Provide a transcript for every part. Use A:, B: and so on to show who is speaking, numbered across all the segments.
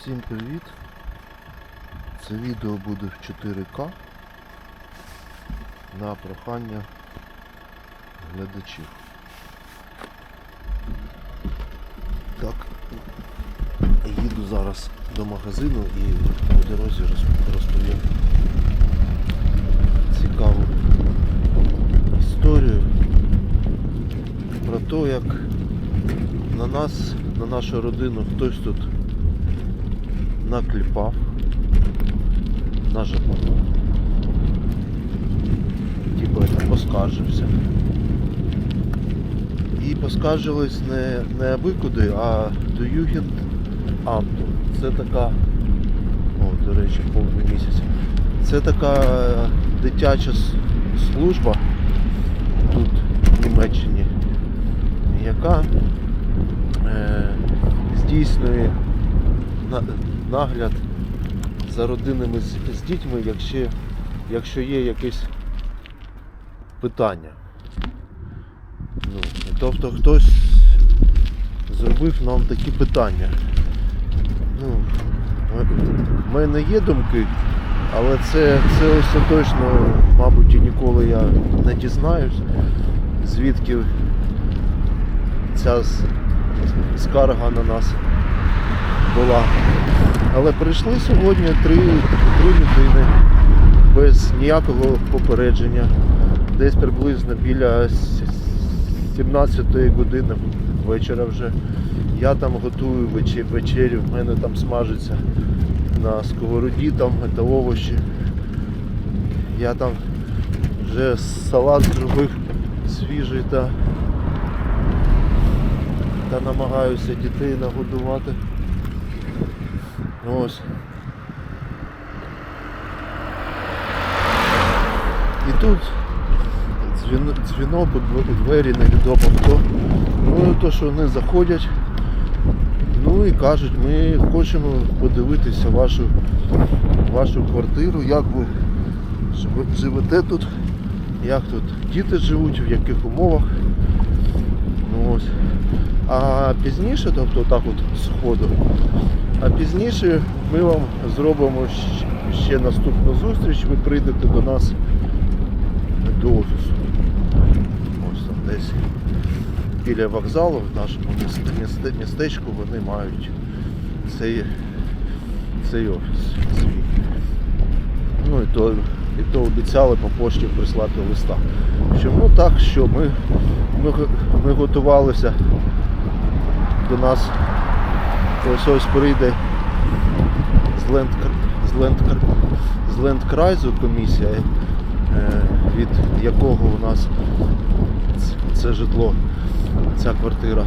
A: Всім привіт! Це відео буде в 4К на прохання глядачів. Так, їду зараз до магазину і по дорозі роз- розповім цікаву історію про те, як на нас, на нашу родину хтось тут накліпав, нажав, типу это, поскаржився. І поскаржились не, не аби куди, а до Югент Амту. Це така, о, до речі, повний місяць. Це така е, дитяча служба тут в Німеччині, яка е, здійснює на- нагляд за родинами з, з дітьми, якщо, якщо є якесь питання. Ну, тобто хтось зробив нам такі питання. Ну, в мене є думки, але це, це остаточно, мабуть, і ніколи я не дізнаюсь, звідки ця скарга на нас була. Але прийшли сьогодні три, три людини без ніякого попередження. Десь приблизно біля 17 години вечора вже. Я там готую вече- вечерю, в мене там смажиться на сковороді, там це овочі. Я там вже салат зробив свіжий та, та намагаюся дітей нагодувати. Ось. І тут дзвін- дзвінок у дв- у двері невідомо хто. Ну то, що вони заходять. Ну і кажуть, ми хочемо подивитися вашу, вашу квартиру, як ви живете тут, як тут діти живуть, в яких умовах. Ну, ось. А пізніше, тобто так от з ходу, а пізніше ми вам зробимо ще наступну зустріч, ви прийдете до нас до офісу. Ось там десь біля вокзалу в нашому місте, місте, містечку вони мають цей, цей офіс свій. Ну і то, і то обіцяли по пошті прислати листа. Що ну так, що ми, ми, ми готувалися до нас ось ось прийде з Ленд, з Ленд, з Лендкрайзу комісія, е, від якого у нас це житло, ця квартира.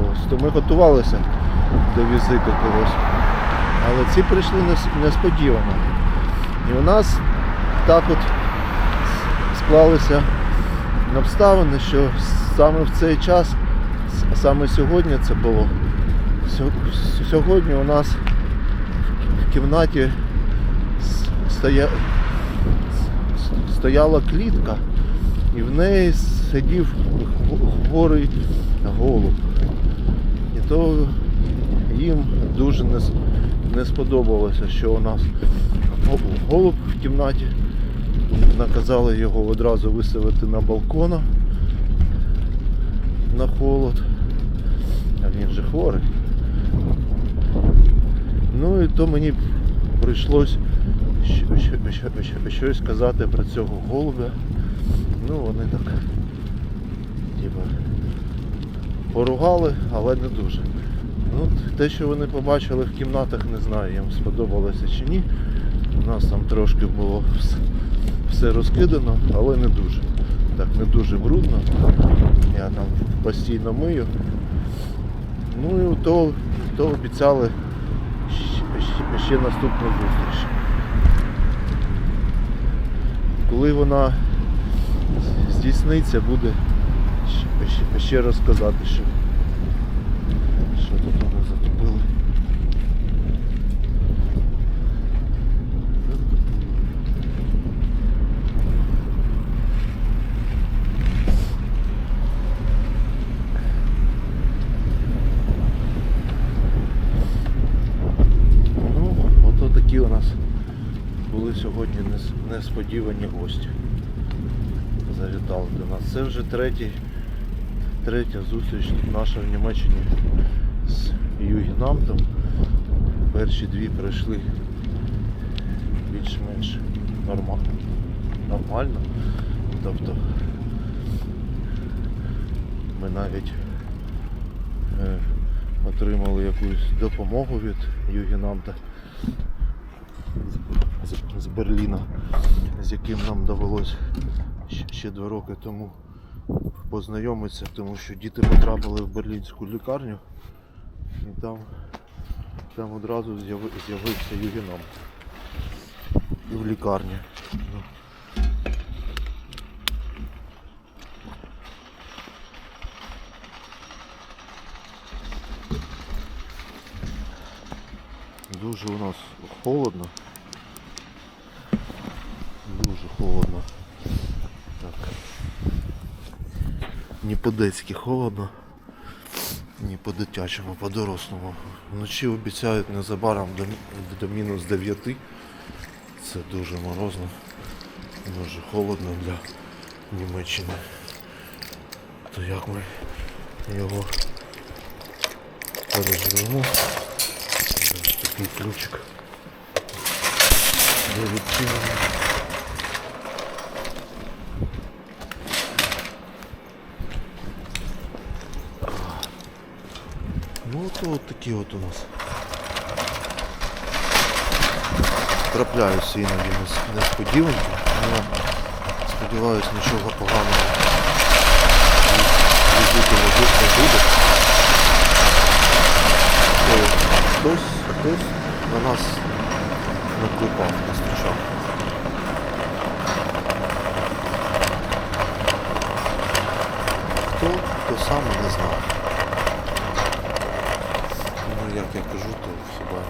A: Ось, то ми готувалися до візиту когось. Але ці прийшли несподівано. І у нас так от склалися обставини, що саме в цей час, саме сьогодні це було. Сьогодні у нас в кімнаті стоя... стояла клітка, і в неї сидів хворий голуб. І то їм дуже не, сподобалося, що у нас го- голуб в кімнаті. Наказали його одразу виставити на балкона на холод. А він же хворий. Ну і то мені прийшлось щось сказати про цього голубя. Ну вони так типа поругали, але не дуже. Ну, те, що вони побачили в кімнатах, не знаю, їм сподобалося чи ні. У нас там трошки було все розкидано, але не дуже. Так, не дуже брудно. Я там постійно мию. Ну і то, то обіцяли ще, ще, наступну зустріч. Коли вона здійсниться, буде ще, розказати, що тут вони затопили. сьогодні нес- несподівані гості. Завітали до нас. Це вже третій, третя зустріч наша в Німеччині з Югінамтом. Перші дві пройшли більш-менш нормально. Нормально. Тобто ми навіть е, отримали якусь допомогу від Югінамта з, з- Берліна, з яким нам довелось ще два роки тому познайомитися, тому що діти потрапили в берлінську лікарню і там, там одразу з'явився Югінамт і в лікарні. Ну, Дуже у нас холодно. Холодно. Так. Не по-детськи холодно, не по-дитячому, по-дорослому. Вночі обіцяють незабаром до, до мінус 9. Це дуже морозно, дуже холодно для Німеччини. То як ми його переживемо? Такий ключик. Де відчинено. Ну то от такі от у нас. Трапляються іноді нес- несподіванки. але сподіваюсь нічого поганого не буде. Хтось, хтось на нас накликав, настучав. Хто, то сам і не знав. Як я кажу, то хіба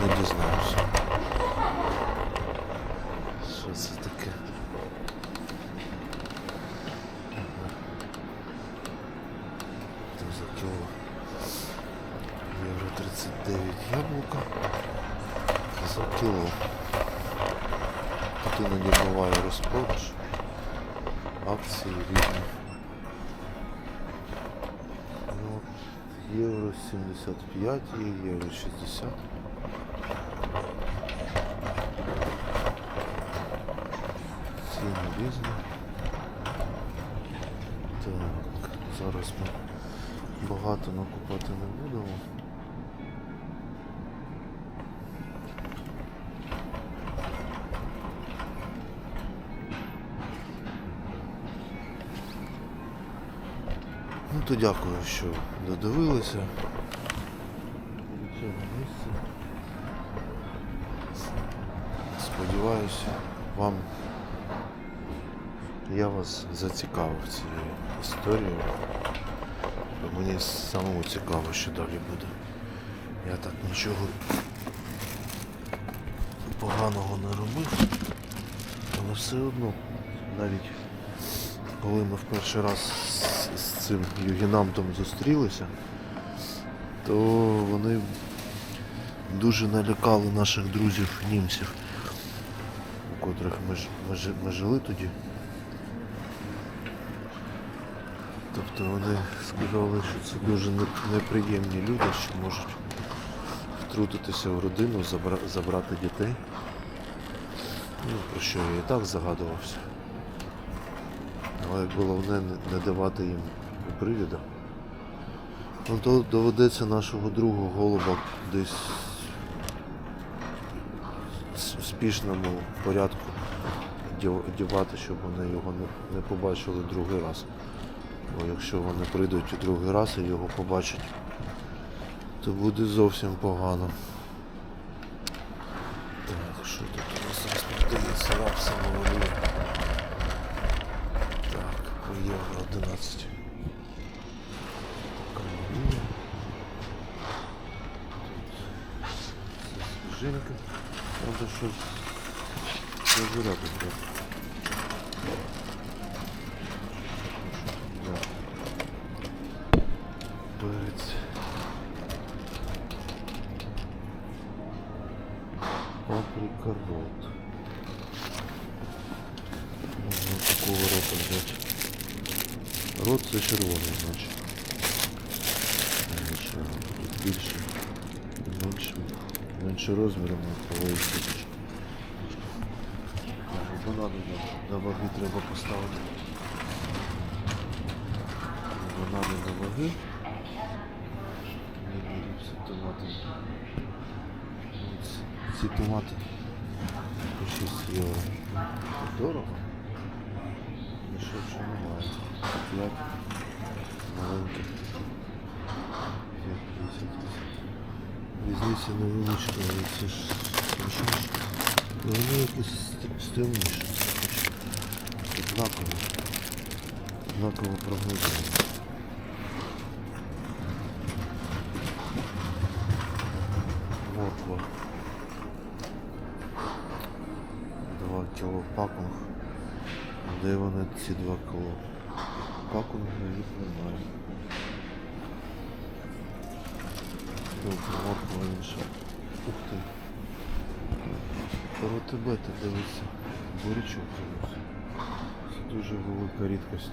A: не дізнався. Що це таке? Це за кіло. Євро 39 яблука за кіло. Тут іноді буває розпродаж. Акції різні. Євро 75 є, євро 60. Ціни різні. Так, зараз ми багато накупати не будемо. Ну то дякую, що додивилися до. Сподіваюся, вам я вас зацікавив цією історією. Мені самому цікаво, що далі буде. Я так нічого поганого не робив, але все одно, навіть коли ми в перший раз з, цим югінамтом зустрілися, то вони дуже налякали наших друзів німців, у котрих ми, ми, ми жили тоді. Тобто вони сказали, що це дуже неприємні люди, що можуть втрутитися в родину, забра- забрати дітей. Ну, про що я і так загадувався. Але головне не- давати їм привіда. Ну то доведеться нашого другого голуба десь в спішному порядку дів- дівати, щоб вони його не, побачили другий раз. Бо якщо вони прийдуть і другий раз і його побачать, то буде зовсім погано. Так, що тут у нас зараз продається по євро 11. Така малина. Тут це Рот це червоний, значить. Тут більше. Менше, менше розміром, більше. Банани на, ваги треба поставити. Банани на ваги. Не беруться томати. Ось Ці томати по 6 євро. Дорого. Дешевше немає. 5 маленьких. 5 Різниця невеличка, але це ж смачніше. Ну, Вони якісь ст- стильніші. Однаково. Однаково прогнозуємо. Морква. 2 кіло пакунг. Де вони ці 2 кіло? Пакунг їх немає. Добре, інша. Ух ти. Про тебе ти дивишся. Бурячок. Це дуже велика рідкість,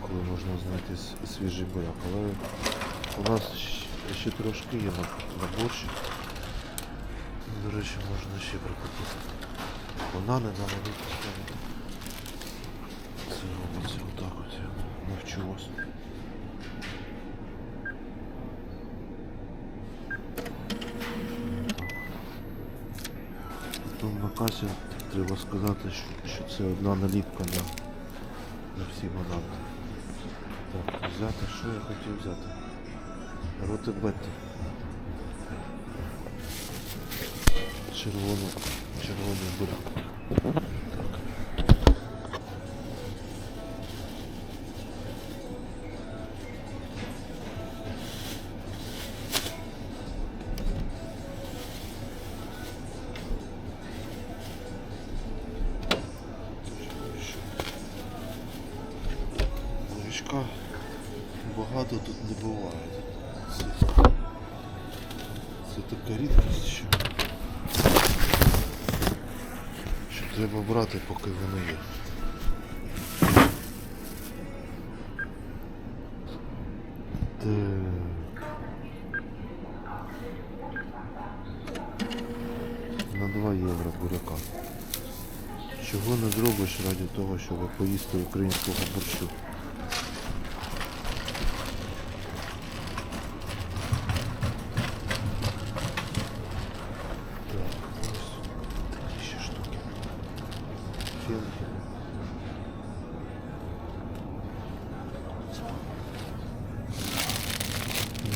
A: коли можна знайти свіжий буряк. Але у нас ще трошки є на, на борщ. До речі, можна ще прикупити. Банани нам вони поставити. Це робиться отак от. Я навчу вас. Потім на касі треба сказати, що, це одна наліпка на, на всі банани. Так, взяти, що я хотів взяти? Роти Бетти. Червоний, червоний буряк. Треба брати, поки вони є. Так. На 2 євро буряка. Чого не зробиш ради того, щоб поїсти українського борщу? Так, ось такі ще штуки. Філки.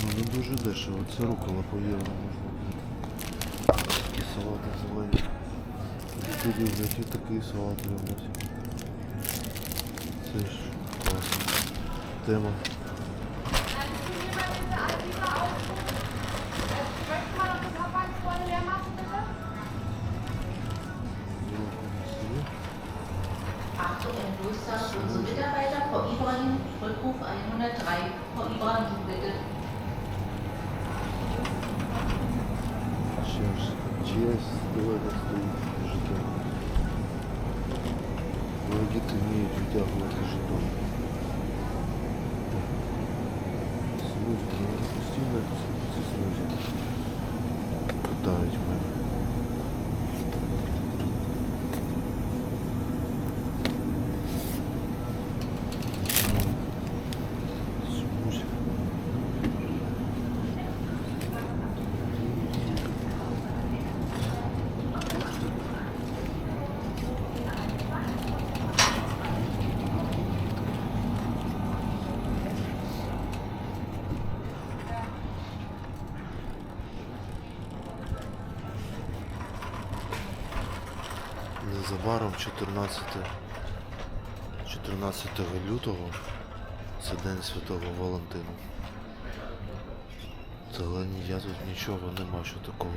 A: Ну не дуже дешево. Це рукола по євро можна. Такі салати зелені. Люди люблять і такий салат нас. Це ж класна тема.
B: im Durchsatz unsere Mitarbeiter, Frau Ibrahim, Rückruf 103. Frau Ibrahim, bitte.
A: Чиясь, чиясь далеко стоїть життя. Мої діти вміють витягувати жетон. Смузі, вони постійно ці смузі питають Незабаром 14, 14 лютого це День Святого Валентина. Але я тут нічого не бачу такого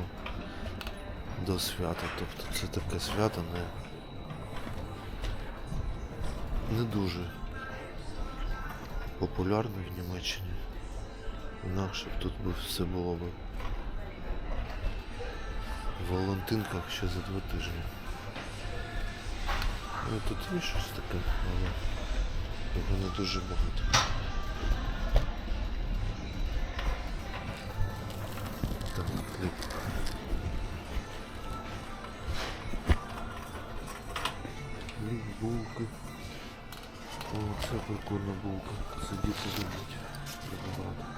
A: до свята. Тобто це таке свято не, не дуже популярне в Німеччині. Інакше б тут би все було би В Валентинках ще за два тижні. Ну тут є щось таке, але його не дуже багато. Там хліб. Хліб, булки. О, це прикольна булка. Сидіти любить. Дуже багато.